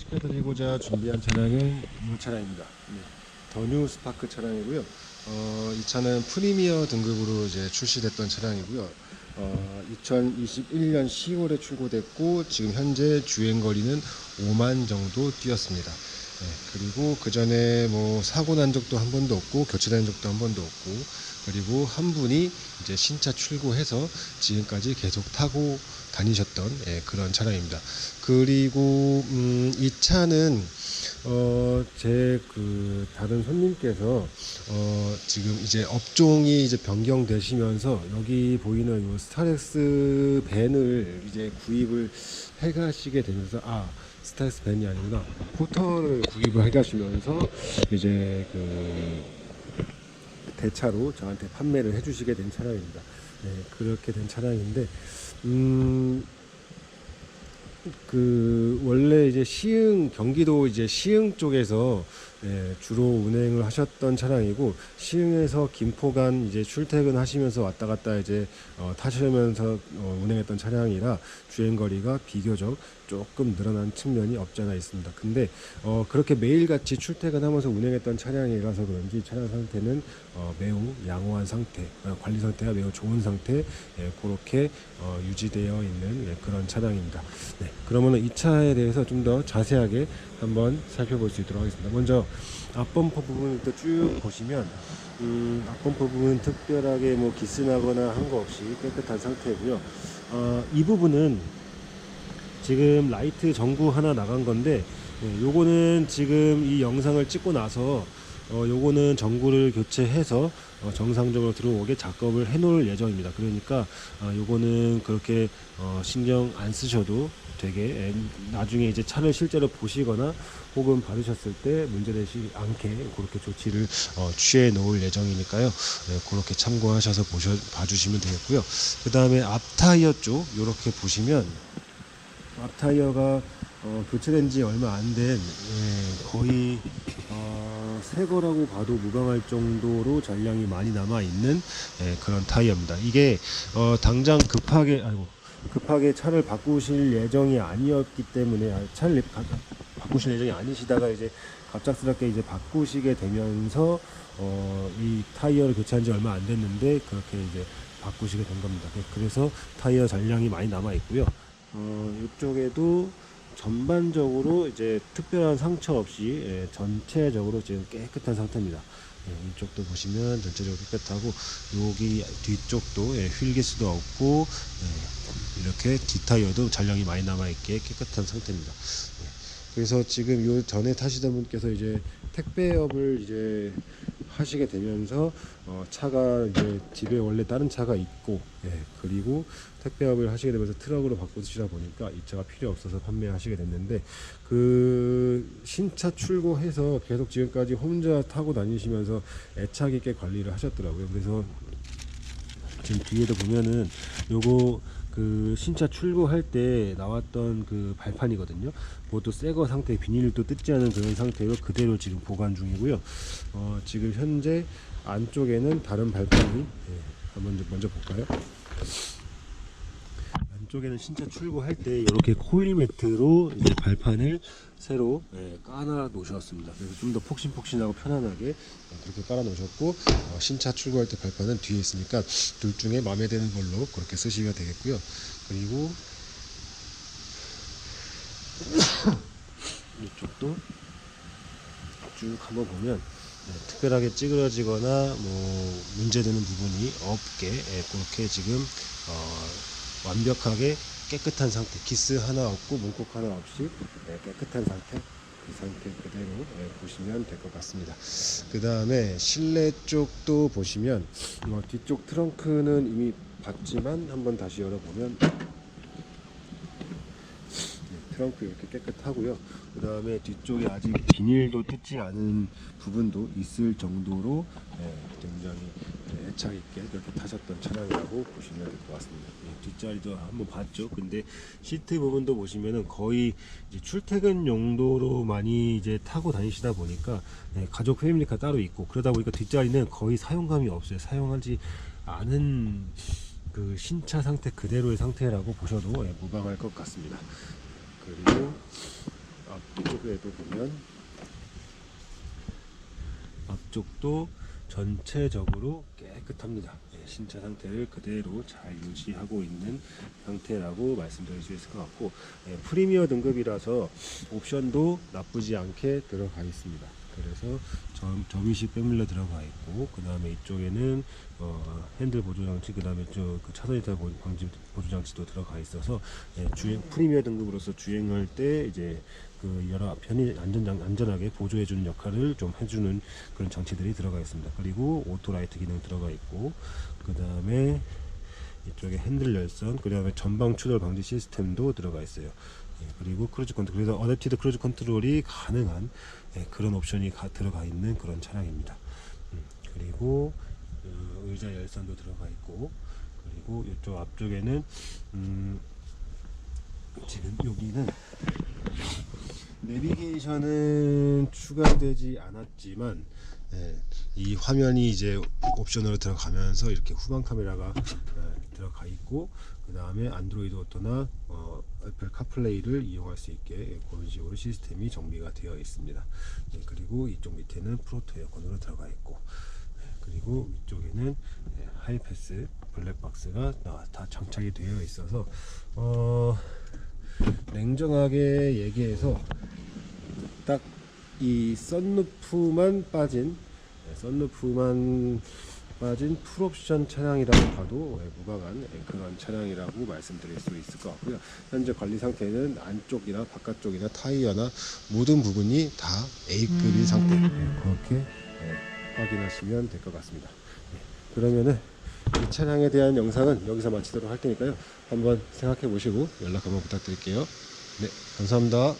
소개시켜드리고자 준비한 차량은 이 차량입니다. 네, 더뉴 스파크 차량이고요. 어, 이 차는 프리미어 등급으로 이제 출시됐던 차량이고요. 어, 2021년 10월에 출고됐고 지금 현재 주행 거리는 5만 정도 뛰었습니다. 네, 그리고 그 전에 뭐 사고 난 적도 한 번도 없고 교체된 적도 한 번도 없고 그리고 한 분이 이제 신차 출고해서 지금까지 계속 타고 다니셨던 예, 그런 차량입니다. 그리고 음, 이 차는 어, 제 그 다른 손님께서 어, 지금 이제 업종이 이제 변경되시면서 여기 보이는 요 스타렉스 밴을 이제 구입을 해 가시게 되면서 아 스타렉스 밴이 아니구나 포터를 구입을 해 가시면서 이제 그 대차로 저한테 판매를 해주시게 된 차량입니다. 네, 그렇게 된 차량인데, 음, 그 원래 이제 시흥 경기도 이제 시흥 쪽에서 예, 주로 운행을 하셨던 차량이고 시흥에서 김포간 이제 출퇴근하시면서 왔다 갔다 이제 어, 타시면서 어, 운행했던 차량이라 주행 거리가 비교적 조금 늘어난 측면이 없잖아 있습니다. 근데 어, 그렇게 매일같이 출퇴근하면서 운행했던 차량이라서 그런지 차량 상태는 어, 매우 양호한 상태, 어, 관리 상태가 매우 좋은 상태, 예, 그렇게 어, 유지되어 있는 예, 그런 차량입니다. 네, 그러면은 이 차에 대해서 좀 더 자세하게 한번 살펴볼 수 있도록 하겠습니다. 먼저 앞범퍼 부분부터 쭉 보시면 음, 앞범퍼 부분 특별하게 뭐 기스나거나 한 거 없이 깨끗한 상태고요. 어, 이 부분은 지금 라이트 전구 하나 나간 건데 예, 요거는 지금 이 영상을 찍고 나서 어, 요거는 전구를 교체해서 어, 정상적으로 들어오게 작업을 해 놓을 예정입니다. 그러니까 어, 요거는 그렇게 어, 신경 안 쓰셔도 되게 에, 나중에 이제 차를 실제로 보시거나 혹은 받으셨을 때 문제되지 않게 그렇게 조치를 어, 취해 놓을 예정이니까요. 네, 그렇게 참고하셔서 보셔 봐주시면 되겠고요. 그 다음에 앞 타이어 쪽 이렇게 보시면 앞 타이어가 어, 교체된 지 얼마 안된 거의 어, 새 거라고 봐도 무방할 정도로 잔량이 많이 남아 있는 예, 그런 타이어입니다. 이게 어, 당장 급하게 아이고 급하게 차를 바꾸실 예정이 아니었기 때문에 아, 차를 바, 바꾸실 예정이 아니시다가 이제 갑작스럽게 이제 바꾸시게 되면서 어, 이 타이어를 교체한 지 얼마 안 됐는데 그렇게 이제 바꾸시게 된 겁니다. 그래서 타이어 잔량이 많이 남아 있고요. 어, 이쪽에도 전반적으로 이제 특별한 상처 없이 예, 전체적으로 지금 깨끗한 상태입니다. 예, 이쪽도 보시면 전체적으로 깨끗하고 여기 뒤쪽도 예, 휠기스도 없고 예, 이렇게 뒷타이어도 잔량이 많이 남아있게 깨끗한 상태입니다. 예, 그래서 지금 요 전에 타시던 분께서 이제 택배업을 이제 하시게 되면서 어, 차가 이제 집에 원래 다른 차가 있고 예, 그리고 택배업을 하시게 되면서 트럭으로 바꾸시다 보니까 이 차가 필요 없어서 판매하시게 됐는데 그 신차 출고해서 계속 지금까지 혼자 타고 다니시면서 애착 있게 관리를 하셨더라고요. 그래서 지금 뒤에도 보면은 요거 그 신차 출고할 때 나왔던 그 발판이거든요. 그것도 새거 상태 비닐도 뜯지 않은 그런 상태로 그대로 지금 보관 중이고요. 어, 지금 현재 안쪽에는 다른 발판이 예, 한번 먼저 볼까요? 안쪽에는 신차 출고할 때 이렇게 코일 매트로 이제 발판을 새로 예, 깔아 놓으셨습니다. 그래서 좀 더 폭신폭신하고 편안하게 어, 그렇게 깔아 놓으셨고 어, 신차 출고할 때 발판은 뒤에 있으니까 둘 중에 마음에 드는 걸로 그렇게 쓰시면 되겠고요. 그리고 이쪽도 쭉 한번 보면 네, 특별하게 찌그러지거나 뭐 문제되는 부분이 없게 예, 그렇게 지금 어, 완벽하게 깨끗한 상태 기스 하나 없고 문콕 하나 없이 예, 깨끗한 상태 그 상태 그대로 예, 보시면 될 것 같습니다 그 다음에 실내 쪽도 보시면 어, 뒤쪽 트렁크는 이미 봤지만 한번 다시 열어보면 네, 트렁크 이렇게 깨끗하고요. 그 다음에 뒤쪽에 아직 비닐도 뜯지 않은 부분도 있을 정도로 예, 굉장히 예, 애착 있게 이렇게 타셨던 차량이라고 보시면 될 것 같습니다. 예, 뒷자리도 한번 봤죠. 근데 시트 부분도 보시면은 거의 출퇴근 용도로 많이 이제 타고 다니시다 보니까 예, 가족 패밀리카 따로 있고 그러다 보니까 뒷자리는 거의 사용감이 없어요. 사용하지 않은 그 신차 상태 그대로의 상태라고 보셔도 예, 무방할 것 같습니다. 그리고 앞쪽에도 보면 앞쪽도 전체적으로 깨끗합니다. 예, 신차 상태를 그대로 잘 유지하고 있는 상태라고 말씀드릴 수 있을 것 같고 예, 프리미어 등급이라서 옵션도 나쁘지 않게 들어가 있습니다. 그래서 점, 점유식 백밀러 들어가 있고 그 다음에 이쪽에는 어, 핸들 보조 장치 그 다음에 저그 차선 이탈 보- 방지 보조 장치도 들어가 있어서 예, 주행 프리미어 등급으로서 주행할 때 이제 그 여러 편히 안전 안전하게 보조해 주는 역할을 좀 해주는 그런 장치들이 들어가 있습니다. 그리고 오토라이트 기능 들어가 있고 그 다음에 이쪽에 핸들 열선 그 다음에 전방 추돌 방지 시스템도 들어가 있어요. 예, 그리고 크루즈 컨트롤 그래서 어댑티드 크루즈 컨트롤이 가능한 예, 그런 옵션이 가- 들어가 있는 그런 차량입니다. 음, 그리고 어, 의자 열선도 들어가 있고 그리고 이쪽 앞쪽에는 음, 지금 여기는 내비게이션은 추가되지 않았지만 예, 이 화면이 이제 옵션으로 들어가면서 이렇게 후방 카메라가 예, 들어가 있고 그 다음에 안드로이드 오토나 어, 애플 카플레이를 이용할 수 있게 예, 그런 식으로 시스템이 정비가 되어 있습니다. 예, 그리고 이쪽 밑에는 프로토 에어컨으로 들어가 있고 예, 그리고 위쪽에는 예, 하이패스 블랙박스가 나- 다 장착이 되어 있어서 어, 냉정하게 얘기해서 딱 이 썬루프만 빠진 네, 썬루프만 빠진 풀옵션 차량이라고 봐도 예, 무방한 예, 그런 차량이라고 말씀드릴 수 있을 것 같고요. 현재 관리 상태는 안쪽이나 바깥쪽이나 타이어나 모든 부분이 다 A급인 상태 예, 그렇게 예, 확인하시면 될 것 같습니다. 예, 그러면은 이 차량에 대한 영상은 여기서 마치도록 할 테니까요. 한번 생각해 보시고 연락 한번 부탁드릴게요. 네, 감사합니다.